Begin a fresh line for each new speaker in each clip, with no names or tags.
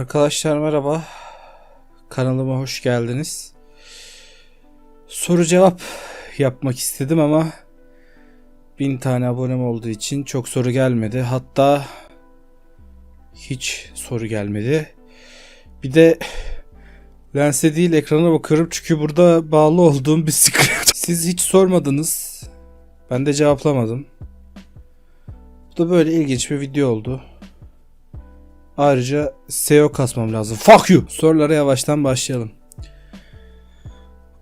Arkadaşlar merhaba. Kanalıma hoş geldiniz. Soru cevap yapmak istedim ama bin tane abonem olduğu için çok soru gelmedi. Hatta hiç soru gelmedi. Bir de lense değil ekrana bakıyorum çünkü burada bağlı olduğum bir script. Siz hiç sormadınız. Ben de cevaplamadım. Bu da böyle ilginç bir video oldu. Ayrıca SEO kasmam lazım. Fuck you. Sorulara yavaştan başlayalım.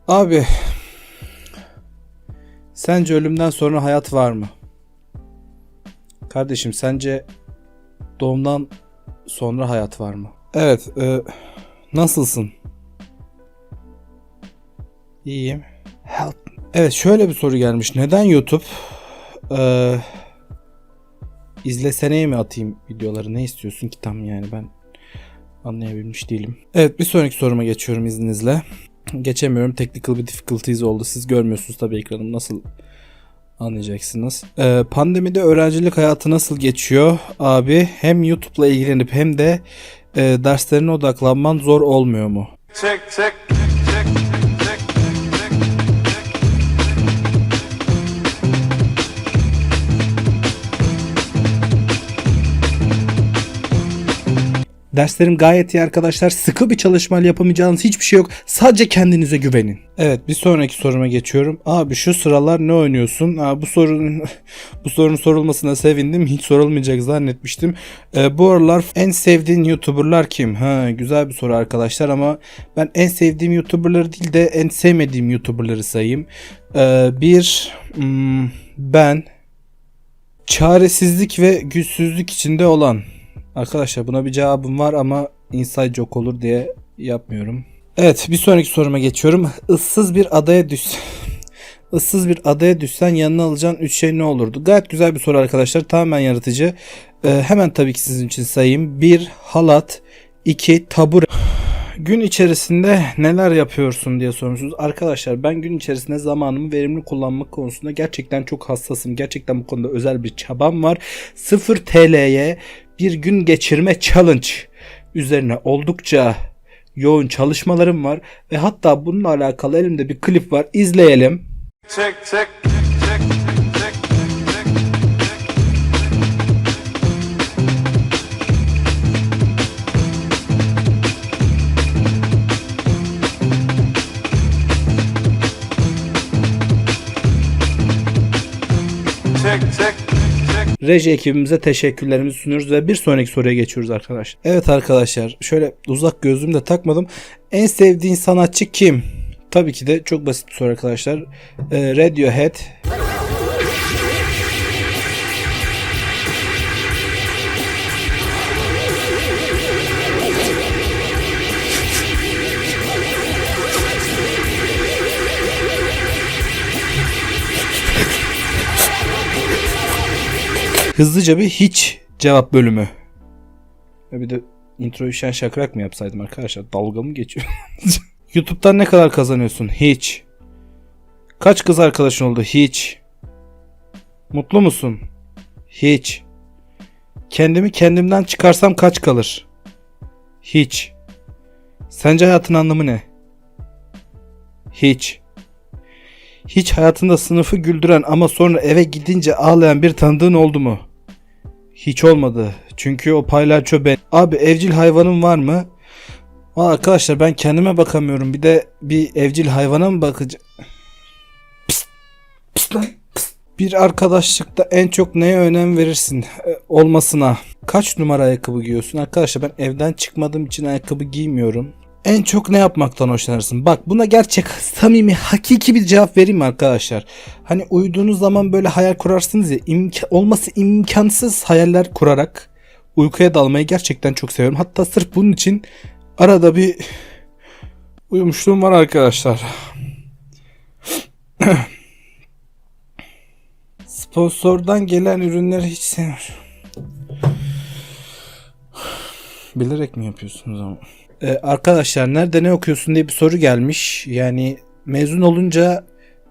Abi sence ölümden sonra hayat var mı? Kardeşim sence doğumdan sonra hayat var mı? Evet. e, nasılsın? İyiyim. Help. Evet şöyle bir soru gelmiş. Neden YouTube? Eee İzleseneye mi atayım videoları? Ne istiyorsun ki tam yani ben anlayabilmiş değilim. Evet bir sonraki soruma geçiyorum izninizle. Geçemiyorum. Technical bir difficulties oldu. Siz görmüyorsunuz tabii ekranım nasıl anlayacaksınız. Ee, pandemide öğrencilik hayatı nasıl geçiyor abi? Hem YouTube'la ilgilenip hem de e, derslerine odaklanman zor olmuyor mu?
Check, check, check, check,
Derslerim gayet iyi arkadaşlar. Sıkı bir çalışmayla yapamayacağınız hiçbir şey yok. Sadece kendinize güvenin. Evet bir sonraki soruma geçiyorum. Abi şu sıralar ne oynuyorsun? Aa, bu sorunun bu sorunun sorulmasına sevindim. Hiç sorulmayacak zannetmiştim. Ee, bu aralar en sevdiğin YouTuber'lar kim? Ha güzel bir soru arkadaşlar ama ben en sevdiğim YouTuber'ları değil de en sevmediğim YouTuber'ları sayayım. Ee, bir hmm, ben çaresizlik ve güçsüzlük içinde olan Arkadaşlar buna bir cevabım var ama inside joke olur diye yapmıyorum. Evet bir sonraki soruma geçiyorum. Issız bir adaya düş. Issız bir adaya düşsen yanına alacağın 3 şey ne olurdu? Gayet güzel bir soru arkadaşlar. Tamamen yaratıcı. Ee, hemen tabii ki sizin için sayayım. 1 halat, 2 tabure. Gün içerisinde neler yapıyorsun diye sormuşsunuz. Arkadaşlar ben gün içerisinde zamanımı verimli kullanmak konusunda gerçekten çok hassasım. Gerçekten bu konuda özel bir çabam var. 0 TL'ye bir gün geçirme challenge üzerine oldukça yoğun çalışmalarım var ve hatta bununla alakalı elimde bir klip var. İzleyelim.
Check, check,
Reji ekibimize teşekkürlerimizi sunuyoruz ve bir sonraki soruya geçiyoruz arkadaşlar. Evet arkadaşlar şöyle uzak gözlüğümü de takmadım. En sevdiğin sanatçı kim? Tabii ki de çok basit bir soru arkadaşlar. Ee, Radiohead. Hızlıca bir hiç cevap bölümü. Ve bir de introyu şen şakrak mı yapsaydım arkadaşlar? Dalga mı geçiyor? YouTube'dan ne kadar kazanıyorsun? Hiç. Kaç kız arkadaşın oldu? Hiç. Mutlu musun? Hiç. Kendimi kendimden çıkarsam kaç kalır? Hiç. Sence hayatın anlamı ne? Hiç. Hiç hayatında sınıfı güldüren ama sonra eve gidince ağlayan bir tanıdığın oldu mu? Hiç olmadı. Çünkü o palyaço ben. Abi evcil hayvanın var mı? Valla arkadaşlar ben kendime bakamıyorum. Bir de bir evcil hayvana mı bakacağım? Pist, pist lan, pist. Bir arkadaşlıkta en çok neye önem verirsin? E, olmasına. Kaç numara ayakkabı giyiyorsun? Arkadaşlar ben evden çıkmadığım için ayakkabı giymiyorum. En çok ne yapmaktan hoşlanırsın? Bak buna gerçek, samimi, hakiki bir cevap vereyim mi arkadaşlar? Hani uyuduğunuz zaman böyle hayal kurarsınız ya, imka- olması imkansız hayaller kurarak uykuya dalmayı gerçekten çok seviyorum. Hatta sırf bunun için arada bir uyumuşluğum var arkadaşlar. Sponsordan gelen ürünleri hiç sevmiyorum. Bilerek mi yapıyorsunuz ama? Ee, arkadaşlar nerede ne okuyorsun diye bir soru gelmiş. Yani mezun olunca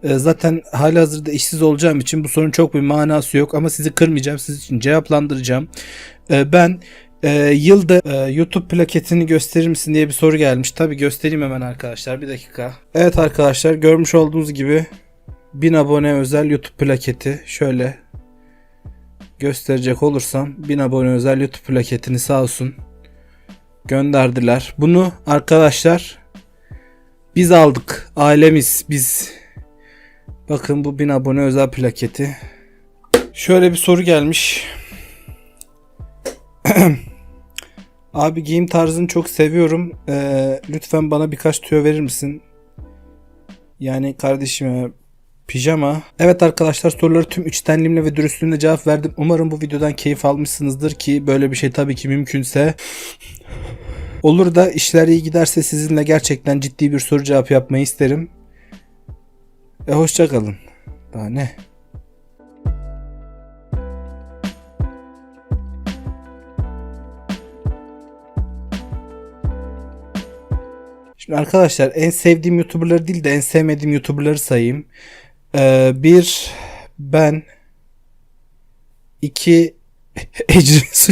e, zaten hali hazırda işsiz olacağım için bu sorunun çok bir manası yok ama sizi kırmayacağım. Siz için cevaplandıracağım. Ee, ben Ee, yılda e, YouTube plaketini gösterir misin diye bir soru gelmiş. Tabi göstereyim hemen arkadaşlar. Bir dakika. Evet arkadaşlar görmüş olduğunuz gibi 1000 abone özel YouTube plaketi. Şöyle gösterecek olursam 1000 abone özel YouTube plaketini sağ olsun gönderdiler. Bunu arkadaşlar biz aldık. Ailemiz biz. Bakın bu 1000 abone özel plaketi. Şöyle bir soru gelmiş. Abi giyim tarzını çok seviyorum. Ee, lütfen bana birkaç tüyo verir misin? Yani kardeşime pijama. Evet arkadaşlar soruları tüm içtenliğimle ve dürüstlüğümle cevap verdim. Umarım bu videodan keyif almışsınızdır ki böyle bir şey tabii ki mümkünse. Olur da işler iyi giderse sizinle gerçekten ciddi bir soru cevap yapmayı isterim. E hoşça kalın. Daha ne? Şimdi arkadaşlar en sevdiğim YouTuber'ları değil de en sevmediğim YouTuber'ları sayayım. Ee, bir ben iki Ecrin